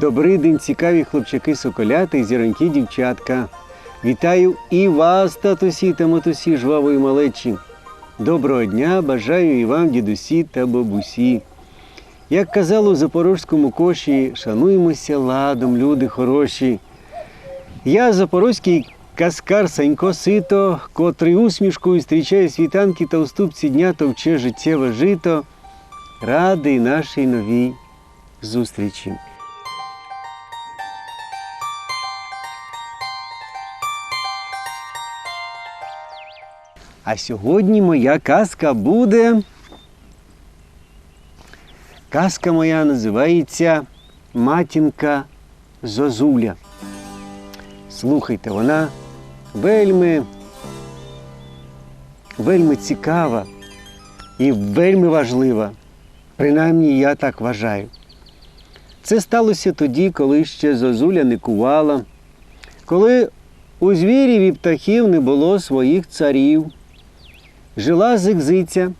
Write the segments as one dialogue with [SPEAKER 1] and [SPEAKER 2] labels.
[SPEAKER 1] Добрий день, цікаві хлопчаки соколята і зіронькі дівчатка. Вітаю і вас, татусі та матусі, жвавої малечі. Доброго дня бажаю і вам, дідусі та бабусі. Як казало у запорозькому коші, шануємося ладом, люди хороші. Я запорозький каскар Санько Сито, котрий усмішкою зустрічає світанки та уступці дня товче життєве жито. Радий нашій новій зустрічі. А сьогодні моя казка буде. Казка моя називається Матінка Зозуля. Слухайте, вона вельми, вельми цікава і вельми важлива. Принаймні, я так вважаю. Це сталося тоді, коли ще Зозуля не кувала, коли у звірів і птахів не було своїх царів. Жила зигзиця,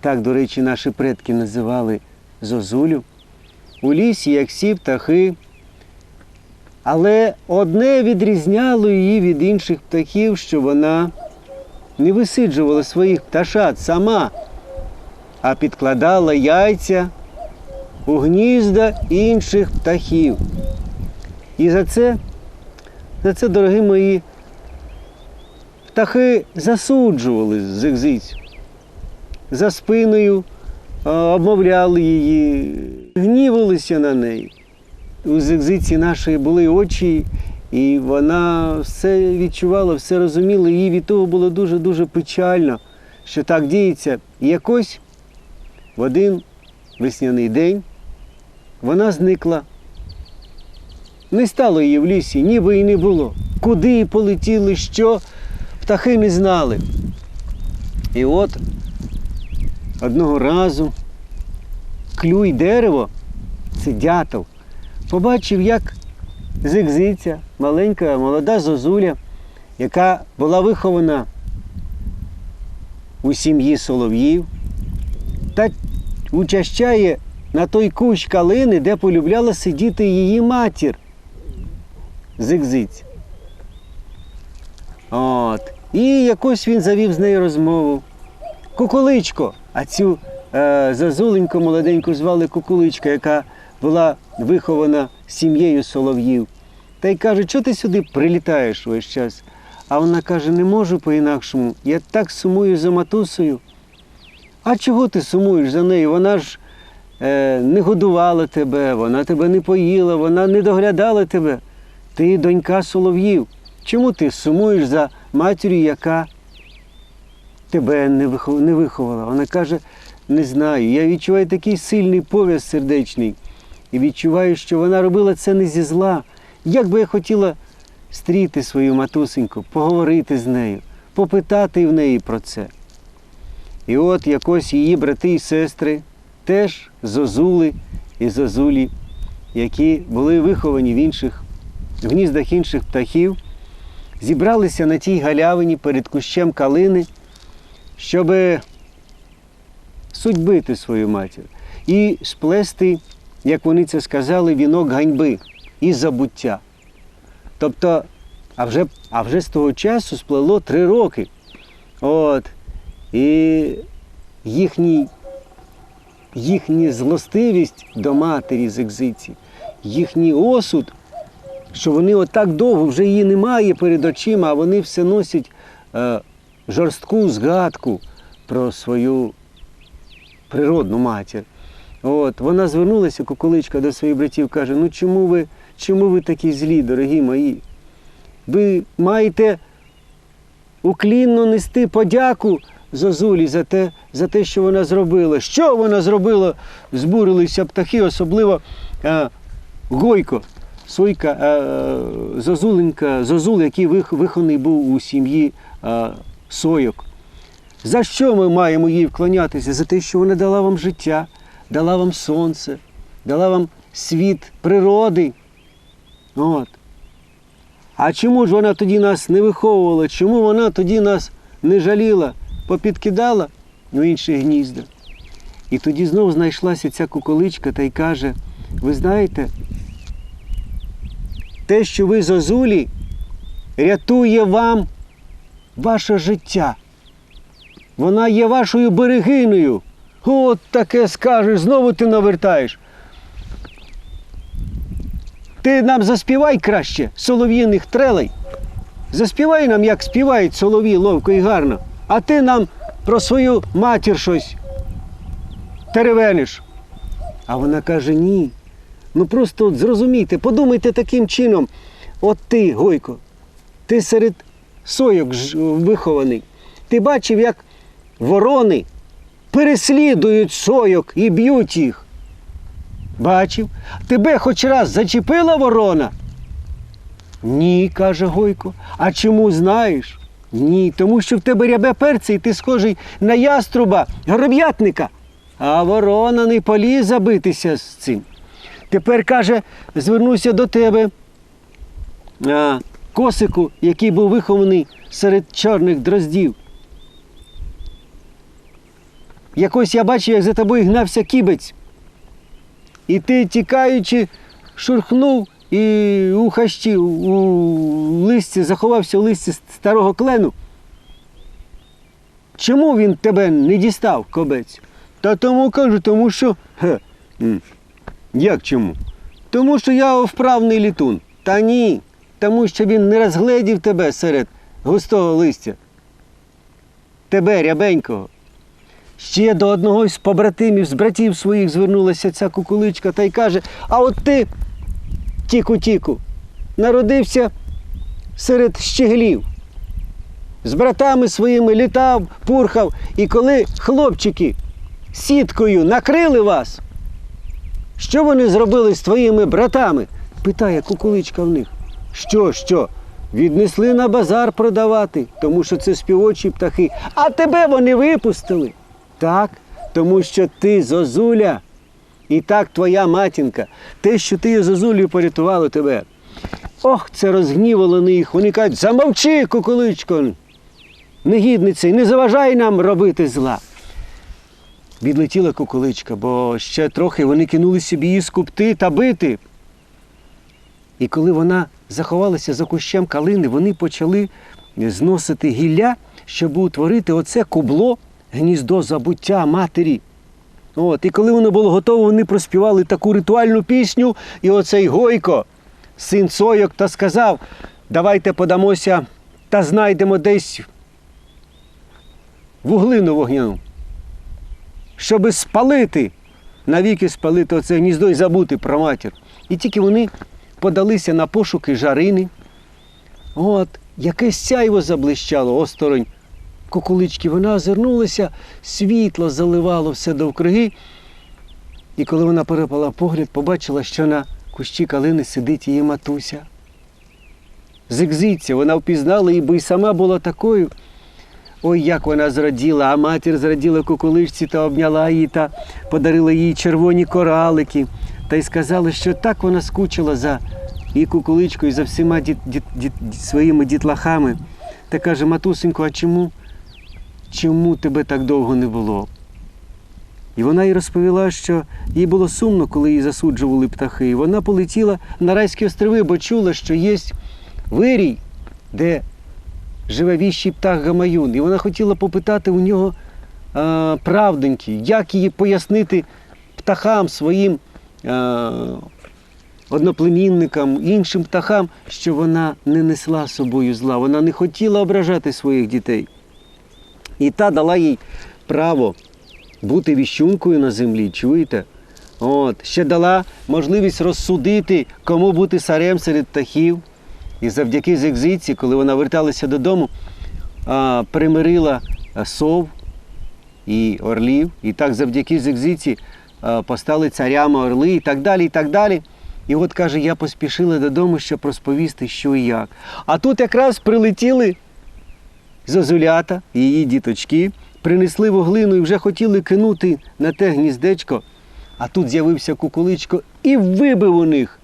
[SPEAKER 1] так, до речі, наші предки називали Зозулю, у лісі, як всі птахи. Але одне відрізняло її від інших птахів, що вона не висиджувала своїх пташат сама, а підкладала яйця у гнізда інших птахів. І за це, за це, дорогі мої, птахи засуджували зигзицю. За спиною обмовляли її, гнівалися на неї. У зигзиці нашої були очі, і вона все відчувала, все розуміла. Їй від того було дуже-дуже печально, що так діється. І якось в один весняний день вона зникла. Не стало її в лісі, ніби і не було. Куди полетіли, що птахи не знали. І от одного разу клюй дерево, це дятел, побачив, як зигзиця, маленька молода зозуля, яка була вихована у сім'ї солов'їв, та учащає на той кущ калини, де полюбляла сидіти її матір. Зигзиця. От. І якось він завів з нею розмову. Кукуличко, а цю е, зазуленьку молоденьку звали Кукуличка, яка була вихована сім'єю солов'їв. Та й каже, чого ти сюди прилітаєш весь час? А вона каже, не можу по-інакшому. Я так сумую за матусею. А чого ти сумуєш за нею? Вона ж е, не годувала тебе, вона тебе не поїла, вона не доглядала тебе. Ти донька солов'їв. Чому ти сумуєш за матір'ю, яка тебе не виховала? Вона каже, не знаю. Я відчуваю такий сильний пов'яз сердечний. І відчуваю, що вона робила це не зі зла. Як би я хотіла стріти свою матусеньку, поговорити з нею, попитати в неї про це. І от якось її брати і сестри теж зозули і зозулі, які були виховані в інших в гніздах інших птахів, зібралися на тій галявині перед кущем калини, щоб судьбити свою матір і сплести, як вони це сказали, вінок ганьби і забуття. Тобто, а вже, а вже з того часу сплело три роки. От. І їхній, їхня злостивість до матері зекзиці, їхній осуд, що вони отак довго вже її немає перед очима, а вони все носять е, жорстку згадку про свою природну матір. От, вона звернулася, куколичка, до своїх братів, каже: ну чому ви, чому ви такі злі, дорогі мої? Ви маєте уклінно нести подяку Зозулі за те, за те, що вона зробила. Що вона зробила? Збурилися птахи, особливо е, Гойко, Сойка, е, Зозуленька, Зозул, який вих, вихований був у сім'ї е, сойок. За що ми маємо їй вклонятися? За те, що вона дала вам життя, дала вам сонце, дала вам світ природи. От. А чому ж вона тоді нас не виховувала? Чому вона тоді нас не жаліла, попідкидала в інші гнізда? І тоді знов знайшлася ця куколичка та й каже: ви знаєте, те, що ви зозулі, рятує вам ваше життя. Вона є вашою берегиною. От таке скажеш, знову ти навертаєш. Ти нам заспівай краще солов'їних трелей. Заспівай нам, як співають солов'ї ловко і гарно, а ти нам про свою матір щось теревениш. А вона каже: ні. Ну просто от зрозумійте, подумайте таким чином. От ти, Гойко, ти серед сойок вихований. Ти бачив, як ворони переслідують сойок і б'ють їх. Бачив, тебе хоч раз зачепила ворона? Ні, каже Гойко. А чому знаєш? Ні, тому що в тебе рябе перце, і ти схожий на яструба, гороб'ятника. А ворона не полізе битися з цим. Тепер каже, звернуся до тебе, косику, який був вихований серед чорних дроздів. Якось я бачив, як за тобою гнався кібець. І ти, тікаючи, шурхнув і у хащі, у листі, заховався у листі старого клену. Чому він тебе не дістав, кобець? Та тому кажу, тому що. Ге. Як чому? Тому що я вправний літун. Та ні. Тому що він не розгледів тебе серед густого листя. Тебе, рябенького. Ще до одного з побратимів, з братів своїх звернулася ця кукуличка та й каже: А от ти, тіку-тіку, народився серед щеглів. З братами своїми літав, пурхав, і коли хлопчики сіткою накрили вас, що вони зробили з твоїми братами? питає кукуличка в них. Що, що? Віднесли на базар продавати, тому що це співочі птахи, а тебе вони випустили. Так, тому що ти зозуля, і так твоя матінка, те, що ти зозулею порятувало тебе. Ох, це розгнівало на їх. Вони кажуть, замовчи, кукуличко, негідниці, не заважай нам робити зла. Відлетіла кукуличка, бо ще трохи вони кинули собі її скупти та бити. І коли вона заховалася за кущем калини, вони почали зносити гілля, щоб утворити оце кубло, гніздо забуття матері. От, і коли воно було готово, вони проспівали таку ритуальну пісню, і оцей Гойко, син Сойок, та сказав: давайте подамося та знайдемо десь вуглину вогняну, щоби спалити, навіки спалити оце гніздо і забути про матір. І тільки вони подалися на пошуки жарини. От, якесь сяйво заблищало осторонь кукулички. Вона озирнулася, світло заливало все довкруги. І коли вона перепала погляд, побачила, що на кущі калини сидить її матуся. Зигзиться, вона впізнала її, бо й сама була такою. Ой, як вона зраділа, а матір зраділа кукуличці та обняла її та подарила їй червоні коралики. Та й сказала, що так вона скучила за і кукуличкою, і за всіма діт, діт, діт, своїми дітлахами. Та каже, матусенько, а чому, чому тебе так довго не було? І вона їй розповіла, що їй було сумно, коли її засуджували птахи. І вона полетіла на райські острови, бо чула, що є вирій, де живе віщий птах Гамаюн. І вона хотіла попитати у нього а, правденьки, як їй пояснити птахам своїм а, одноплемінникам, іншим птахам, що вона не несла з собою зла, вона не хотіла ображати своїх дітей. І та дала їй право бути віщункою на землі, чуєте? От, ще дала можливість розсудити, кому бути царем серед птахів. І завдяки Зигзиці, коли вона верталася додому, примирила сов і орлів. І так завдяки Зигзиці а, постали царями орли і так далі. І так далі. І от каже, я поспішила додому, щоб розповісти, що і як. А тут якраз прилетіли зозулята, її діточки, принесли вуглину і вже хотіли кинути на те гніздечко. А тут з'явився кукуличко і вибив у них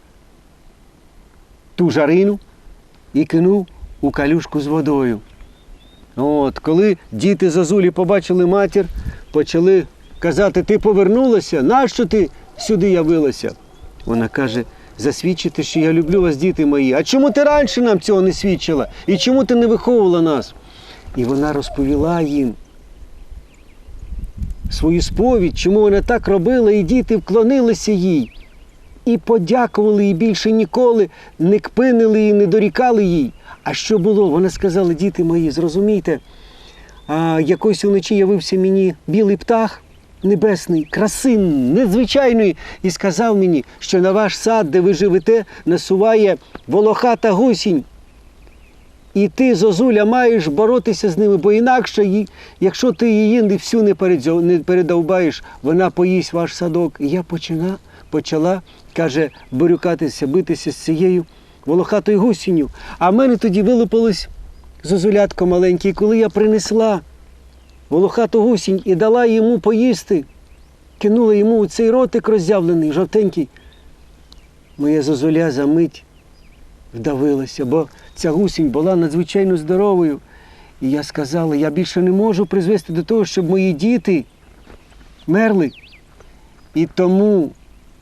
[SPEAKER 1] ту жарину і кинув у калюшку з водою. От, коли діти зозулі побачили матір, почали казати, ти повернулася, нащо ти сюди явилася? Вона каже, засвідчити, що я люблю вас, діти мої. А чому ти раніше нам цього не свідчила? І чому ти не виховувала нас? І вона розповіла їм свою сповідь, чому вона так робила, і діти вклонилися їй. І подякували їй більше ніколи, не кпинили і не дорікали їй. А що було? Вона сказала, діти мої, зрозумійте, а якось уночі явився мені білий птах небесний, краси незвичайної, і сказав мені, що на ваш сад, де ви живете, насуває волохата гусінь. І ти, Зозуля, маєш боротися з ними, бо інакше, якщо ти її всю не, передовбаєш, вона поїсть ваш садок. І я почала, почала, каже, борюкатися, битися з цією волохатою гусінню. А в мене тоді вилупилось зозулятко маленьке, і коли я принесла волохату гусінь і дала йому поїсти, кинула йому у цей ротик роззявлений, жовтенький, моя зозуля за мить вдавилася, бо ця гусінь була надзвичайно здоровою. І я сказала, я більше не можу призвести до того, щоб мої діти мерли. І тому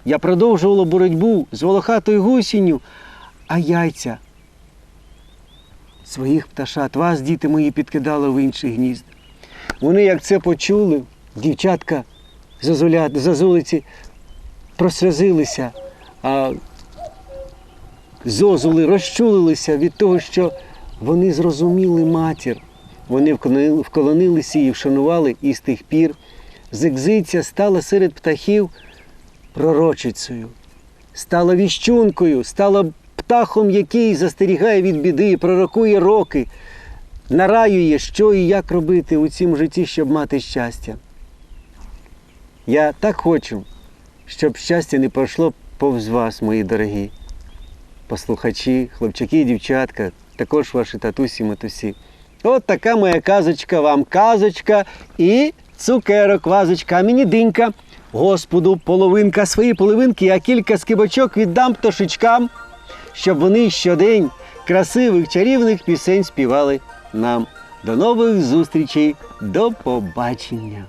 [SPEAKER 1] я продовжувала боротьбу з волохатою гусінню, а яйця своїх пташат, вас, діти мої, підкидали в інші гнізда. Вони, як це почули, дівчатка зазулиці прослязилися, а зозули розчулилися від того, що вони зрозуміли матір. Вони вклонили- вклонилися і вшанували, і з тих пір зигзиця стала серед птахів пророчицею, стала віщункою, стала птахом, який застерігає від біди, пророкує роки, нараює, що і як робити у цім житті, щоб мати щастя. Я так хочу, щоб щастя не пройшло повз вас, мої дорогі послухачі, хлопчаки і дівчатка, також ваші татусі, матусі. От така моя казочка вам казочка і цукерок, вазочка, мені динька. Господу, половинка свої половинки, а кілька скибочок віддам пташечкам, щоб вони щодень красивих чарівних пісень співали нам. До нових зустрічей, до побачення!